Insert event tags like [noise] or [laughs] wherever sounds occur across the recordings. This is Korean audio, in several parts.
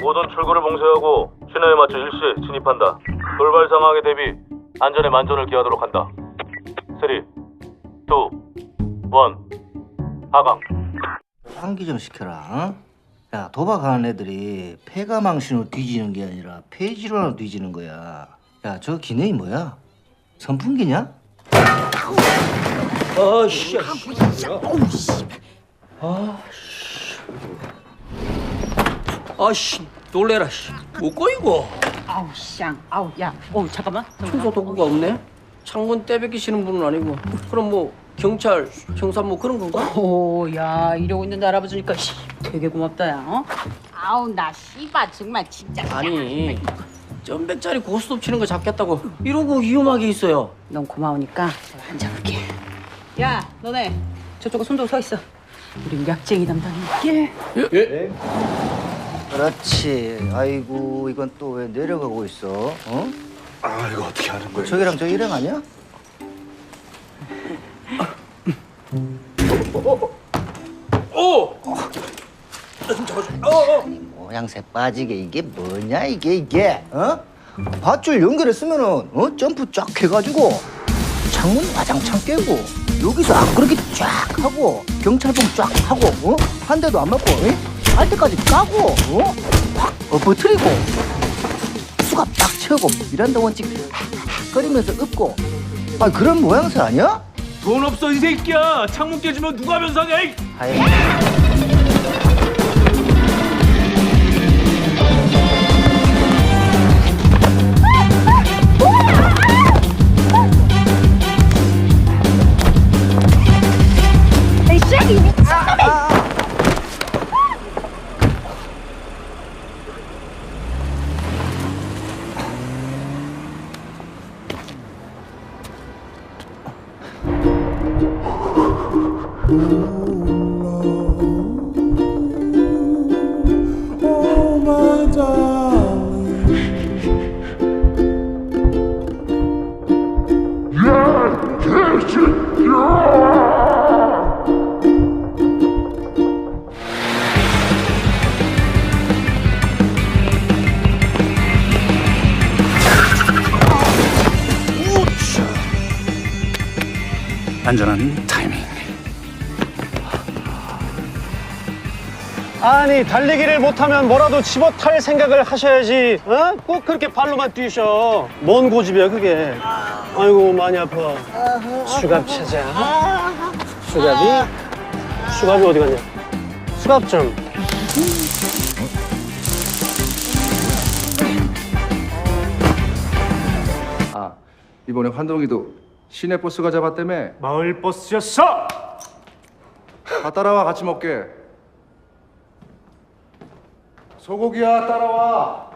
모든 출구를 봉쇄하고 신호에 맞춰 일시 진입한다. 돌발 상황에 대비 안전에 만전을 기하도록 한다. 3, 2, 1, 하강. 환기 좀 시켜라. 어? 야 도박하는 애들이 폐가망신으로 뒤지는 게 아니라 폐질환으로 뒤지는 거야. 야 저 기능이 뭐야? 선풍기냐? 아씨. 아씨 놀래라 씨. 뭐고 이거? 아우 쌍 아우 야어 잠깐만 청소 도구가 없네. 창문 떼베기시는 분은 아니고. 그럼 뭐 경찰, 형사 뭐 그런 건가? 오야 이러고 있는 데 알아봐주니까 씨, 되게 고맙다 야 어? 아우 나 씨바 정말 진짜 아니 점백짜리 고스톱 치는 거 잡겠다고 이러고 위험하게 있어요. 넌 고마우니까 내가 앉아볼게 야 너네 저쪽에 손들고 서 있어 우린 약쟁이 담당이게 그렇지. 아이고 이건 또 왜 내려가고 있어? 어? 아 이거 어떻게 하는 거예요? 저기랑 저 일행 아니야? 모양새 빠지게 이게 뭐냐 이게 이게 어? 밧줄 연결했으면은 어 점프 쫙 해가지고 창문 와장창 깨고 여기서 앞구르기 쫙 하고 경찰봉 쫙 하고 어? 한 대도 안 맞고 어? 할 때까지 까고 어? 확 엎어뜨리고 수갑 딱 채우고 미란다 원칙 거리면서 읊고 아 그런 모양새 아니야? 돈 없어 이 새끼야 창문 깨지면 누가 변상해 이 아이 안전한 타이밍. 아니 달리기를 못하면 뭐라도 집어탈 생각을 하셔야지 어? 꼭 그렇게 발로만 뛰셔. 뭔 고집이야 그게. 아이고 많이 아파. 수갑 찾아. 수갑이? 수갑이 어디 갔냐? 수갑 좀. 아 이번에 환동이도 시내 버스가 잡았다며? 마을 버스였어! 다 따라와 같이 먹게 소고기야 따라와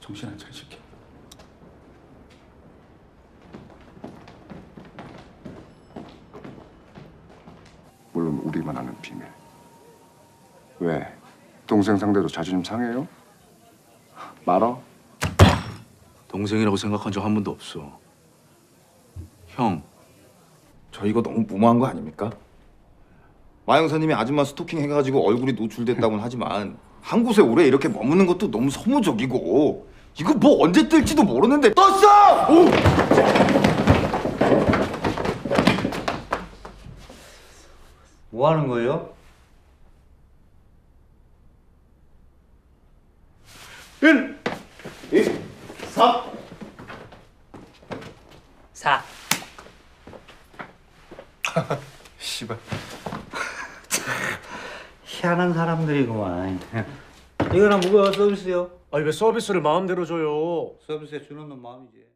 정신 안 새끼 물론 우리만 아는 비밀 왜 동생 상대로 자존심 상해요? 말어? 동생이라고 생각한 적 한 번도 없어. 형, 저 이거 너무 무모한 거 아닙니까? 마영사님이 아줌마 스토킹 해가지고 얼굴이 노출됐다고는 하지만 한 곳에 오래 이렇게 머무는 것도 너무 소모적이고 이거 뭐 언제 뜰지도 모르는데 떴어! 오! 뭐 하는 거예요? 사. [laughs] 씨발 희한한 사람들이구만. 이거나 뭐가 서비스요? 아니 왜 서비스를 마음대로 줘요. 서비스에 주는 놈 마음이지